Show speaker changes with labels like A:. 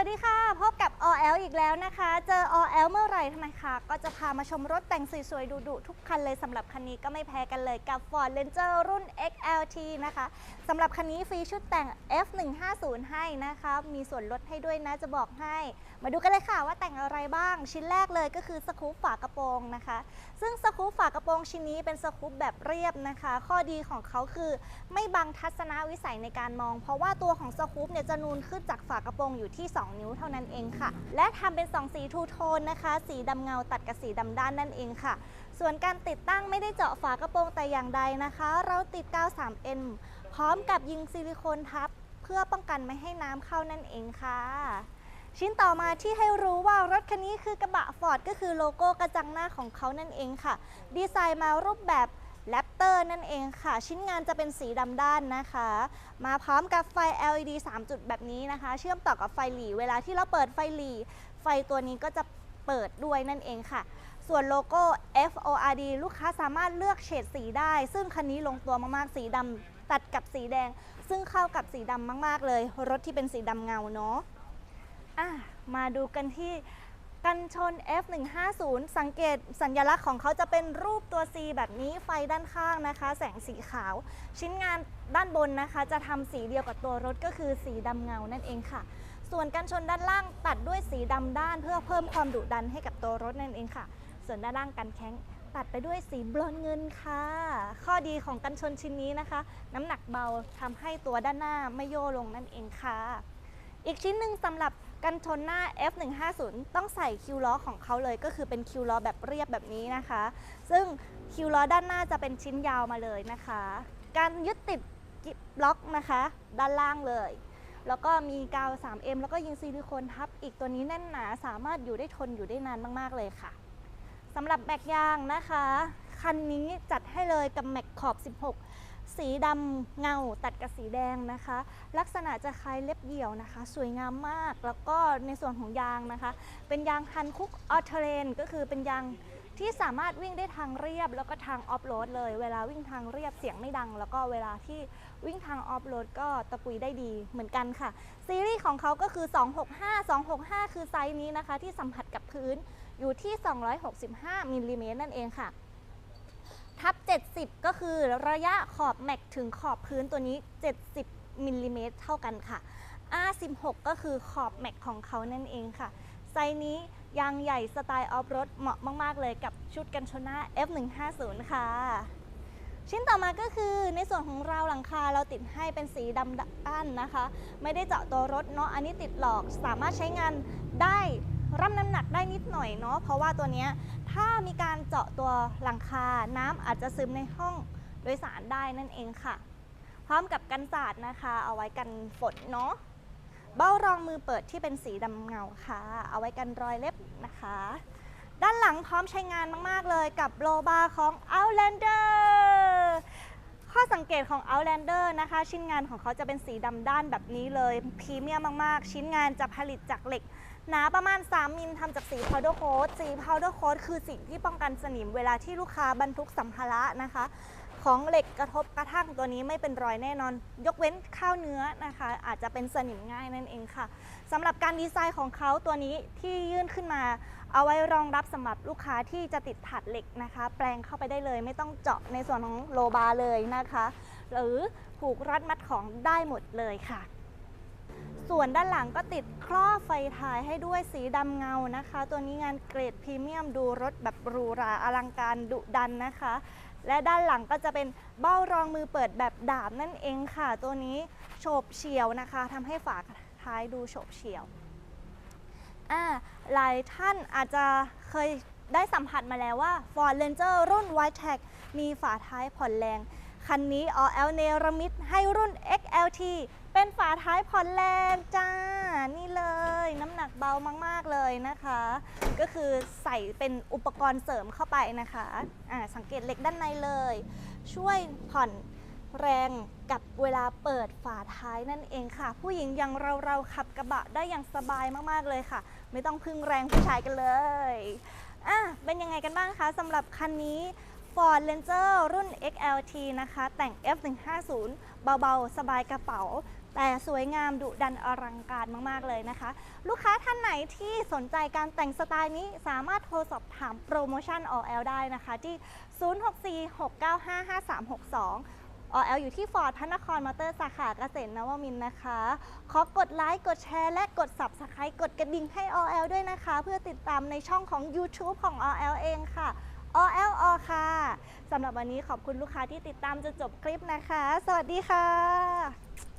A: วัสดีค่ะ พบกับ OL อีกแล้วนะคะ เจอ OL เมื่อไหร่ทำไมคะก็จะพามาชมรถแต่งสวยๆดุๆทุกคันเลยสำหรับคันนี้ก็ไม่แพ้กันเลยกับ Ford Ranger รุ่น XLT นะคะสำหรับคันนี้ฟรีชุดแต่ง F150 ให้นะคะ มีส่วนลดให้ด้วยนะจะบอกให้ มาดูกันเลยค่ะว่าแต่งอะไรบ้าง ชิ้นแรกเลยก็คือสกู๊ปฝากระโปรงนะคะ ซึ่งสกู๊ปฝากระโปรงชิ้นนี้เป็นสกู๊ปแบบเรียบนะคะ ข้อดีของเขาคือไม่บังทัศนวิสัยในการมอง เพราะว่าตัวของสกู๊ปเนี่ยจะนูนขึ้นจากฝากระโปรงอยู่ที่ 2 นิ้วเท่านั้นเองค่ะและทำเป็น 2 สีทูโทนนะคะ สีดำเงาตัดกับสีดำด้านนั่นเองค่ะ ส่วนการติดตั้งไม่ได้เจาะฝากระโปรงแต่อย่างใดนะคะ เราติดกาว 3M พร้อมกับยิงซิลิโคนทับ เพื่อป้องกันไม่ให้น้ำเข้านั่นเองค่ะ ชิ้นต่อมาที่ให้รู้ว่ารถคันนี้คือกระบะฟอร์ดก็คือโลโก้กระจังหน้าของเขานั่นเองค่ะ ดีไซน์มารูปแบบ แรปเตอร์นั่นเองค่ะ ชิ้นงานจะเป็นสีดำด้านนะคะ มาพร้อมกับไฟ LED 3 จุดแบบนี้นะคะ เชื่อมต่อกับไฟหลีเวลาที่เราเปิดไฟหลีไฟตัวนี้ก็จะเปิดด้วยนั่นเองค่ะ ส่วนโลโก้ FORD ลูกค้าสามารถเลือกเฉดสีได้ ซึ่งคันนี้ลงตัวมากๆสีดำตัดกับสีแดง ซึ่งเข้ากับสีดำมาก ๆ เลย รถที่เป็นสีดำเงาเนาะะมาดูกันที่ กันชน F150 สังเกตสัญลักษณ์ของเขาจะเป็นรูปตัว C แบบนี้ไฟด้านข้างนะคะ แสงสีขาว ชิ้นงานด้านบนนะคะ จะทำสีเดียวกับตัวรถก็คือสีดำเงานั่นเองค่ะ ส่วนกันชนด้านล่างตัดด้วยสีดำด้านเพื่อเพิ่มความดุดันให้กับตัวรถนั่นเองค่ะ ส่วนด้านล่างกันแข้งตัดไปด้วยสีบรอนเงินค่ะ ข้อดีของกันชนชิ้นนี้นะคะ น้ำหนักเบาทำให้ตัวด้านหน้าไม่โยลงนั่นเองค่ะ อีกชิ้นหนึ่งสำหรับกันชนหน้า F150 ต้องใส่คิวล้อของเขาเลย ก็คือเป็นคิวล้อแบบเรียบแบบนี้นะคะ ซึ่งคิวล้อด้านหน้าจะเป็นชิ้นยาวมาเลยนะคะ การยึดติดบล็อกนะคะ ด้านล่างเลย แล้วก็มีกาว 3M แล้วก็ยิงซิลิโคนทับอีกตัวนี้แน่นหนาสามารถอยู่ได้ทนอยู่ได้นานมาก ๆ เลยค่ะสำหรับแม็กยางนะคะ คันนี้จัดให้เลยกับแม็กขอบ 16 สีดำเงาตัดกับสีแดงนะคะ ลักษณะจะคล้ายเล็บเหยี่ยวนะคะ สวยงามมาก แล้วก็ในส่วนของยางนะคะ เป็นยางฮันคุกออเทเรนก็คือเป็นยางที่สามารถวิ่งได้ทางเรียบแล้วก็ทางออฟโรดเลย เวลาวิ่งทางเรียบเสียงไม่ดัง แล้วก็เวลาที่วิ่งทางออฟโรดก็ตะกุยได้ดีเหมือนกันค่ะ ซีรีส์ของเขาก็คือ 265 265 คือไซส์นี้นะคะ ที่สัมผัสกับพื้นอยู่ที่ 265มิลลิเมตรนั่นเองค่ะ ทับ 70 ก็คือระยะขอบแม็กถึงขอบพื้นตัวนี้ 70มิลลิเมตรเท่ากันค่ะ R16 ก็คือขอบแม็กของเขานั่นเองค่ะไซส์นี้ยางใหญ่สไตล์ออฟโรดเหมาะมาก ๆ เลยกับชุดกันชนหน้า F150 ค่ะ ชิ้นต่อมาก็คือในส่วนของราวหลังคาเราติดให้เป็นสีดำด้านนะคะ ไม่ได้เจาะตัวรถเนาะอันนี้ติดหลอกสามารถใช้งานได้ รับน้ำหนักได้นิดหน่อยเนาะเพราะว่าตัวนี้ถ้ามีการเจาะตัวหลังคาน้ำอาจจะซึมในห้องโดยสารได้นั่นเองค่ะ พร้อมกับกันสาดนะคะ เอาไว้กันฝนเนาะเบ้ารองมือเปิดที่เป็นสีดำเงาค่ะ เอาไว้กันรอยเล็บนะคะ ด้านหลังพร้อมใช้งานมาก ๆ เลยกับโลบาของ Outlander ข้อสังเกตของ Outlander นะคะ ชิ้นงานของเขาจะเป็นสีดำด้านแบบนี้เลยพรีเมียมมาก ๆ ชิ้นงานจะผลิตจากเหล็ก หนาประมาณ 3 มิลทำจากสี powder coat สี powder coat คือสิ่งที่ป้องกันสนิมเวลาที่ลูกค้าบรรทุกสัมภาระนะคะ ของเหล็กกระทบกระทั่งตัวนี้ไม่เป็นรอยแน่นอน ยกเว้นข้าวเนื้อนะคะ อาจจะเป็นสนิมง่ายนั่นเองค่ะสำหรับการดีไซน์ของเขาตัวนี้ที่ยื่นขึ้นมา เอาไว้รองรับสำหรับลูกค้าที่จะติดถาดเหล็กนะคะ แปลงเข้าไปได้เลย ไม่ต้องเจาะในส่วนของโลบาร์เลยนะคะ หรือผูกรัดมัดของได้หมดเลยค่ะ ส่วนด้านหลังก็ติดครอบไฟท้ายให้ด้วยสีดำเงานะคะ ตัวนี้งานเกรดพรีเมียมดูรถแบบหรูหราอลังการดุดันนะคะ และด้านหลังก็จะเป็นเบ้ารองมือเปิดแบบดาบนั่นเองค่ะ ตัวนี้โฉบเฉียวนะคะทำให้ฝาท้ายดูโฉบเฉียวหลายท่านอาจจะเคยได้สัมผัสมาแล้วว่า Ford Ranger รุ่น White Tag มีฝาท้ายผ่อนแรง คันนี้ OL เนรมิตให้รุ่น XLT เป็นฝาท้ายผ่อนแรงจ้า นี่เลย น้ำหนักเบามาก ๆ เลยนะคะ ก็คือใส่เป็นอุปกรณ์เสริมเข้าไปนะคะอ่าสังเกตเหล็กด้านในเลย ช่วยผ่อนแรงกับเวลาเปิดฝาท้ายนั่นเองค่ะ ผู้หญิงอย่างเราเราขับกระบะได้อย่างสบายมากๆเลยค่ะ ไม่ต้องพึ่งแรงผู้ชายกันเลยอะเป็นยังไงกันบ้างคะสำหรับคันนี้ Ford Ranger รุ่น XLT นะคะ แต่ง F150 เบาๆ สบายกระเป๋า แต่สวยงามดุดันอลังการมาก ๆ เลยนะคะ ลูกค้าท่านไหนที่สนใจการแต่งสไตล์นี้สามารถโทรสอบถามโปรโมชั่น OL ได้นะคะ ที่ 0646955362 OL อยู่ที่ฟอร์ดพระนครมอเตอร์สาขาเกษตรนวมินนะคะ ขอกดไลค์กดแชร์และกด Subscribe กดกระดิ่งให้ OL ด้วยนะคะ เพื่อติดตามในช่องของ YouTube ของ OL เองค่ะ OL O ค่ะสำหรับวันนี้ขอบคุณลูกค้าที่ติดตามจนจบคลิปนะคะ สวัสดีค่ะ